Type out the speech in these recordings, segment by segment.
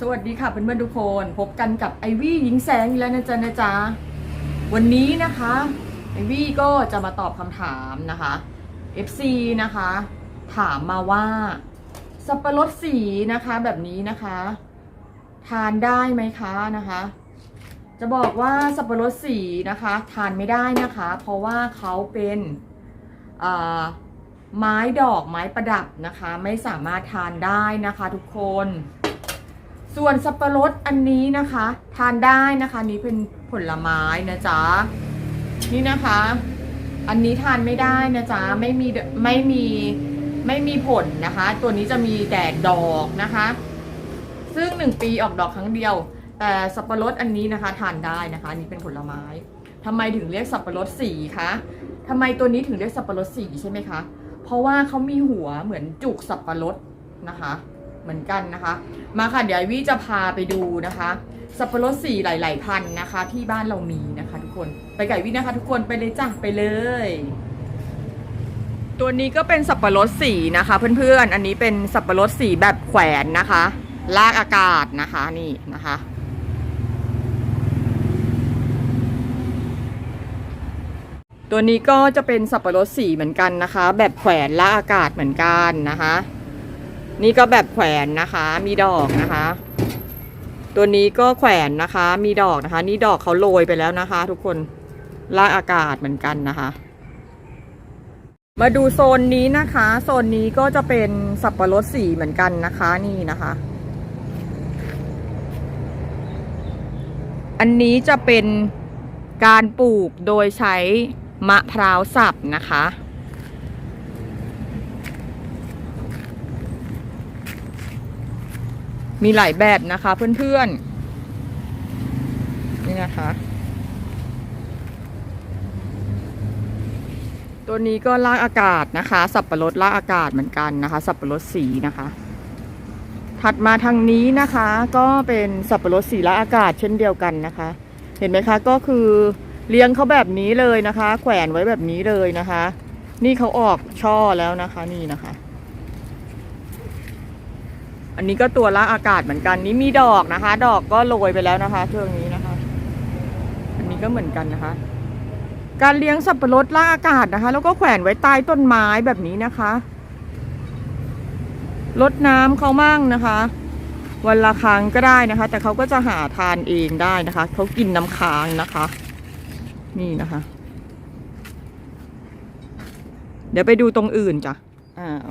สวัสดีค่ะเพื่อนๆทุกคนพบกันกับไอวี่หญิงแสงอีกแล้วนะจ๊ะนะจ๊ะวันนี้นะคะไอวี่ก็จะมาตอบคำถามนะคะ FC นะคะ ถามมาว่าสับปะรดสีนะคะแบบนี้นะคะ ทานได้ไหมคะนะคะ จะบอกว่าสับปะรดสีนะคะ ทานไม่ได้นะคะ เพราะว่าเขาเป็นไม้ดอกไม้ประดับนะคะ ไม่สามารถทานได้นะคะทุกคน ส่วนสับปะรดอันนี้นะคะ ทานได้นะคะนี่เป็นผลไม้นะจ๊ะนี่นะคะ อันนี้ทานไม่ได้นะจ๊ะไม่มีไม่มีไม่มีผลนะคะ ตัวนี้จะมีแต่ดอกนะคะ ซึ่งหนึ่งปีออกดอกครั้งเดียว แต่สับปะรดอันนี้นะคะ ทานได้นะคะนนี้เป็นผลไม้ทำไมถึงเรียกสับปะรดสีคะทำไมตัวนี้ถึงเรียกสับปะรดสีใช่ไหมคะ เพราะว่าเขามีหัวเหมือนจุกสับปะรดนะคะ เหมือนกันนะคะ มาค่ะเดี๋ยววี่จะพาไปดูนะคะ สับปะรดสีหลาย ๆ พันธุ์นะคะ ที่บ้านเรามีนะคะ ทุกคนไปไก่วี่นะคะ ทุกคนไปเลยจ้ะไปเลย ตัวนี้ก็เป็นสับปะรดสีนะคะ เพื่อน ๆ อันนี้เป็นสับปะรดสีแบบแขวนนะคะลากอากาศนะคะนี่นะคะตัวนี้ก็จะเป็นสับปะรดสีเหมือนกันนะคะ แบบแขวนลากอากาศเหมือนกันนะคะ นี่ก็แบบแขวนนะคะ มีดอกนะคะ ตัวนี้ก็แขวนนะคะ มีดอกนะคะ นี่ดอกเขาโรยไปแล้วนะคะ ทุกคนลากอากาศเหมือนกันนะคะ มาดูโซนนี้นะคะ โซนนี้ก็จะเป็นสับปะรดสีเหมือนกันนะคะ นี่นะคะ อันนี้จะเป็นการปลูกโดยใช้มะพร้าวสับนะคะ มีหลายแบบนะคะเพื่อนๆ นี่นะคะ ตัวนี้ก็ลากอากาศนะคะ สับปะรดลากอากาศเหมือนกันนะคะ สับปะรดสีนะคะ ถัดมาทางนี้นะคะก็เป็นสับปะรดสีลากอากาศเช่นเดียวกันนะคะ เห็นไหมคะก็คือเลี้ยงเขาแบบนี้เลยนะคะ แขวนไว้แบบนี้เลยนะคะ นี่เขาออกช่อแล้วนะคะนี่นะคะ อันนี้ก็ตัวละอากาศเหมือนกัน นี่มีดอกนะคะ ดอกก็โรยไปแล้วนะคะช่วงนี้นะคะ อันนี้ก็เหมือนกันนะคะ การเลี้ยงสับปะรดละอากาศนะคะ แล้วก็แขวนไว้ใต้ต้นไม้แบบนี้นะคะลดน้ำเขามั่งนะคะ วันละครั้งก็ได้นะคะ แต่เขาก็จะหาทานเองได้นะคะเขากินน้ำค้างนะคะ นี่นะคะ เดี๋ยวไปดูตรงอื่นจ้ะอ้าว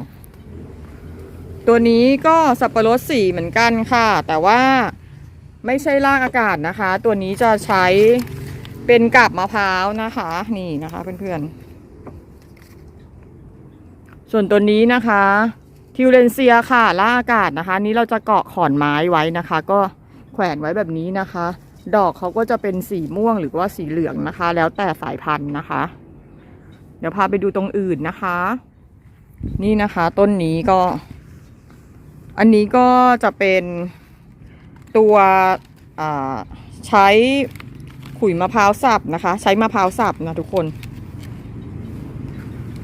ตัวนี้ก็สับปะรดสีเหมือนกันค่ะ แต่ว่าไม่ใช่รากอากาศนะคะ ตัวนี้จะใช้เป็นกับมะพร้าวนะคะ นี่นะคะเพื่อนๆ ส่วนตัวนี้นะคะทิวเลนเซียค่ะรากอากาศนะคะ นี้เราจะเกาะขอนไม้ไว้นะคะ ก็แขวนไว้แบบนี้นะคะ ดอกเขาก็จะเป็นสีม่วงหรือว่าสีเหลืองนะคะ แล้วแต่สายพันธุ์นะคะ เดี๋ยวพาไปดูตรงอื่นนะคะ นี่นะคะ ต้นนี้ก็ อันนี้ก็จะเป็นตัวใช้ขุยมะพร้าวสับนะคะ ใช้มะพร้าวสับนะทุกคน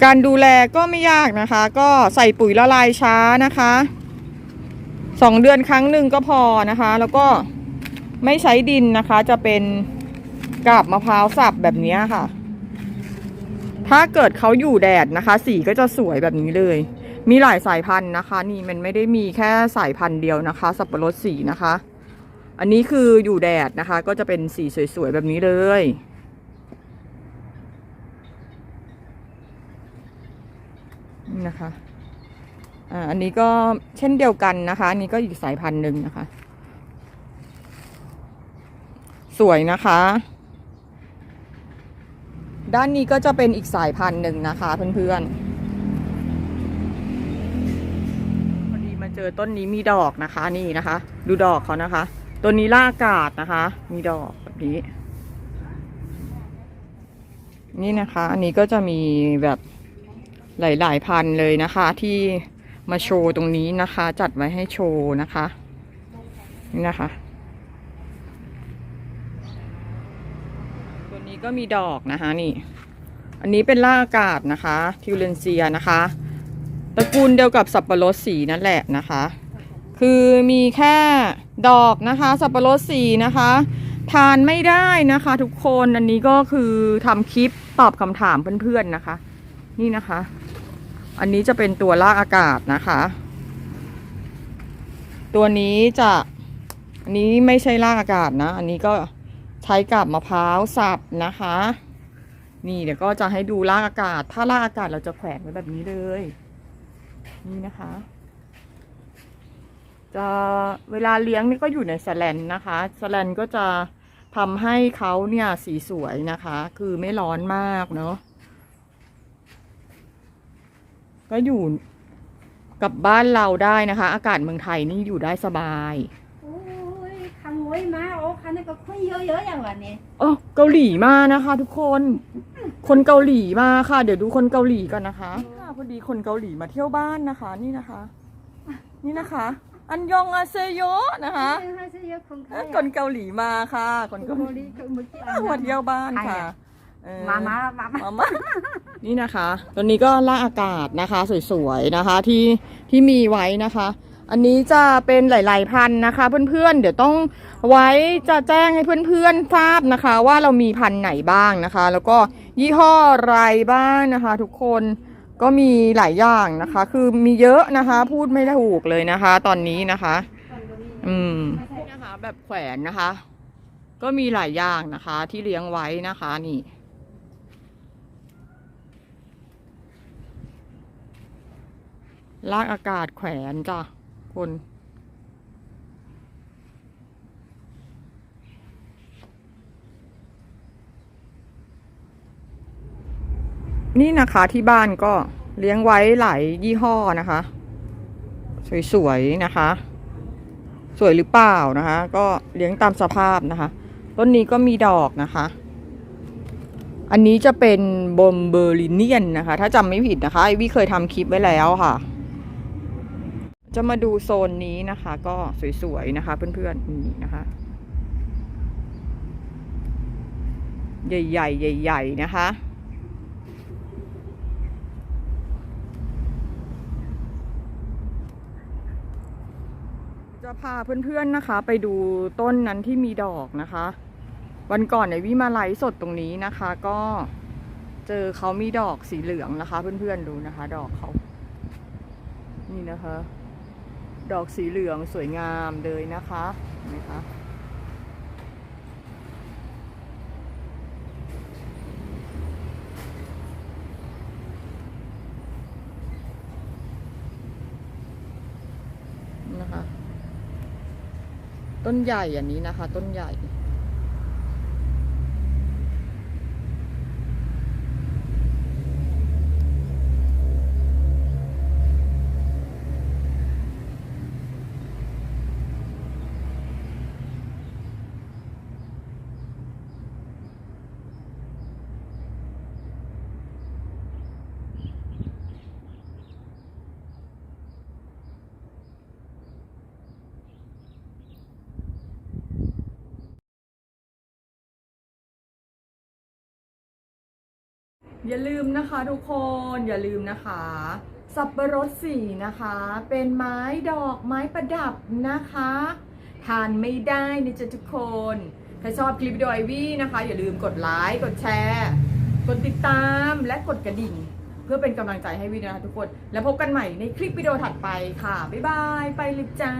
การดูแลก็ไม่ยากนะคะ ก็ใส่ปุ๋ยละลายช้านะคะสองเดือนครั้งหนึ่งก็พอนะคะ แล้วก็ไม่ใช้ดินนะคะ จะเป็นกาบมะพร้าวสับแบบนี้ค่ะ ถ้าเกิดเขาอยู่แดดนะคะ สีก็จะสวยแบบนี้เลย มีหลายสายพันธุ์นะคะ นี่มันไม่ได้มีแค่สายพันธุ์เดียวนะคะ สับปะรดสีนะคะ อันนี้คืออยู่แดดนะคะ ก็จะเป็นสีสวยๆแบบนี้เลยนะคะอ่าอันนี้ก็เช่นเดียวกันนะคะ อันนี้ก็อีกสายพันธุ์หนึ่งนะคะ สวยนะคะ ด้านนี้ก็จะเป็นอีกสายพันธุ์หนึ่งนะคะเพื่อนๆ จอต้นนี้มีดอกนะคะ นี่นะคะ ดูดอกเขานะคะต้นนี้ล่ากาศนะคะ มีดอกแบบนี้ นี่นะคะ อันนี้ก็จะมีแบบหลาย ๆ พันเลยนะคะ ที่มาโชว์ตรงนี้นะคะ จัดไว้ให้โชว์นะคะ นี่นะคะ ตัวนี้ก็มีดอกนะคะนี่ อันนี้เป็นล่ากาศนะคะ ทิวเลนเซียนะคะ ระกูลเดียวกับสับปะรดสีนั่นแหละนะคะ คือมีแค่ดอกนะคะ สับปะรดสีนะคะ ทานไม่ได้นะคะ ทุกคนอันนี้ก็คือทำคลิปตอบคำถามเพื่อนๆนะคะ นี่นะคะ อันนี้จะเป็นตัวลากอากาศนะคะ ตัวนี้จะอันนี้ไม่ใช่ลากอากาศนะ อันนี้ก็ใช้กับมะพร้าวสับนะคะ นี่เดี๋ยวก็จะให้ดูลากอากาศ ถ้าลากอากาศเราจะแขวนไว้แบบนี้เลย นี่นะคะ จะเวลาเลี้ยงนี่ก็อยู่ในแสแลนนะคะแสแลนก็จะทำให้เขาเนี่ยสีสวยนะคะ คือไม่ร้อนมากเนาะก็อยู่กับบ้านเราได้นะคะ อากาศเมืองไทยนี่อยู่ได้สบายโอ้ยขโมยมาโอ้คันนี้ก็คุยเยอะๆอย่างวันนี้โอ้เกาหลีมานะคะ ทุกคน คนเกาหลีมาค่ะ เดี๋ยวดูคนเกาหลีกันนะคะค่ะ พอดีคนเกาหลีมาเที่ยวบ้านนะคะ นี่นะคะ นี่นะคะ อันยองอาเซโยนะคะให้ซะเยอะของใครเอ้ยคนเกาหลีมาค่ะ คนโกเกาโมหลีลีเมื่อกี้มาเที่ยวบ้านค่ะเออมามามามามามานี่นะคะ ตัวนี้ก็ลากอากาศนะคะ สวยๆนะคะที่ที่มีไว้นะคะ อันนี้จะเป็นหลาย ๆ พันธุ์นะคะ เพื่อนๆ เดี๋ยวต้องไว้จะแจ้งให้เพื่อนๆทราบนะคะ ว่าเรามีพันธุ์ไหนบ้างนะคะ แล้วก็ยี่ห้ออะไรบ้างนะคะ ทุกคน ก็มีหลายอย่างนะคะ คือมีเยอะนะคะ พูดไม่ได้ถูกเลยนะคะ ตอนนี้นะคะ อืมนะคะ แบบแขวนนะคะ ก็มีหลายอย่างนะคะ ที่เลี้ยงไว้นะคะนี่ลากอากาศแขวนจ้ะคน นี่นะคะที่บ้านก็เลี้ยงไว้หลายยี่ห้อนะคะ สวยๆนะคะ สวยหรือเปล่านะคะ ก็เลี้ยงตามสภาพนะคะ ต้นนี้ก็มีดอกนะคะ อันนี้จะเป็นบอมเบอร์ลิเนียนนะคะ ถ้าจำไม่ผิดนะคะไอวี่เคยทำคลิปไว้แล้วค่ะ จะมาดูโซนนี้นะคะ ก็สวยๆนะคะเพื่อนๆนี่นะคะใหญ่ๆใหญ่ๆนะคะ จะพาเพื่อนๆนะคะ ไปดูต้นนั้นที่มีดอกนะคะ วันก่อนในวิมาไลฟ์สดตรงนี้นะคะ ก็เจอเขามีดอกสีเหลืองนะคะ เพื่อนๆดูนะคะ ดอกเขานี่นะคะ ดอกสีเหลืองสวยงามเลยนะคะเห็นไหมคะนะคะ ต้นใหญ่อันนี้นะคะ ต้นใหญ่ อย่าลืมนะคะทุกคนอย่าลืมนะคะ สับปะรดสีนะคะ เป็นไม้ดอกไม้ประดับนะคะ ทานไม่ได้นะจ๊ะทุกคน ถ้าชอบคลิปวิดีโอไอวี่นะคะ อย่าลืมกดไลค์กดแชร์กดติดตามและกดกระดิ่ง เพื่อเป็นกำลังใจให้วีนะคะทุกคน แล้วพบกันใหม่ในคลิปวิดีโอถัดไปค่ะ บ๊ายบาย ไปเลยจ้า